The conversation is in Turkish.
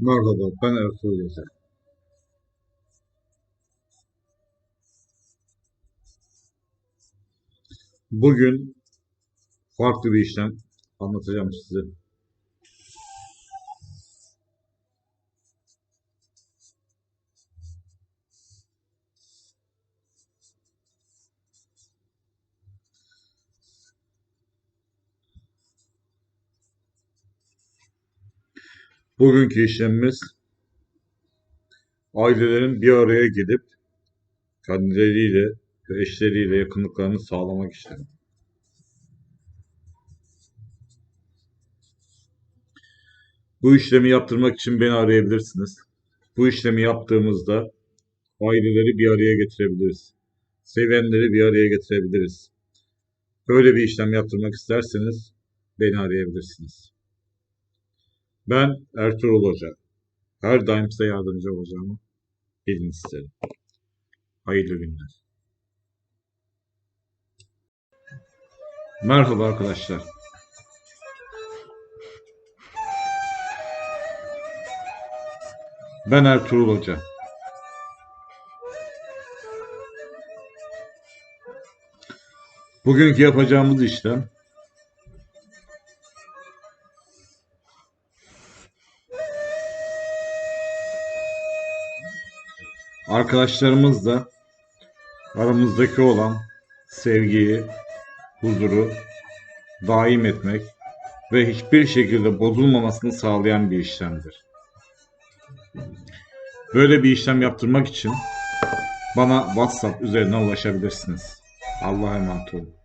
Merhaba, ben Ertuğrul Özel. Bugün farklı bir işlem anlatacağım size. Bugünkü işlemimiz ailelerin bir araya gelip kendileriyle ve eşleriyle yakınlıklarını sağlamak işlemi. Bu işlemi yaptırmak için beni arayabilirsiniz. Bu işlemi yaptığımızda aileleri bir araya getirebiliriz. Sevenleri bir araya getirebiliriz. Böyle bir işlem yaptırmak isterseniz beni arayabilirsiniz. Ben Ertuğrul Hoca. Her daim size yardımcı olacağımı bilin isterim. Hayırlı günler. Merhaba arkadaşlar. Ben Ertuğrul Hoca. Bugünkü yapacağımız işlem arkadaşlarımızla aramızdaki olan sevgiyi, huzuru daim etmek ve hiçbir şekilde bozulmamasını sağlayan bir işlemdir. Böyle bir işlem yaptırmak için bana WhatsApp üzerinden ulaşabilirsiniz. Allah'a emanet olun.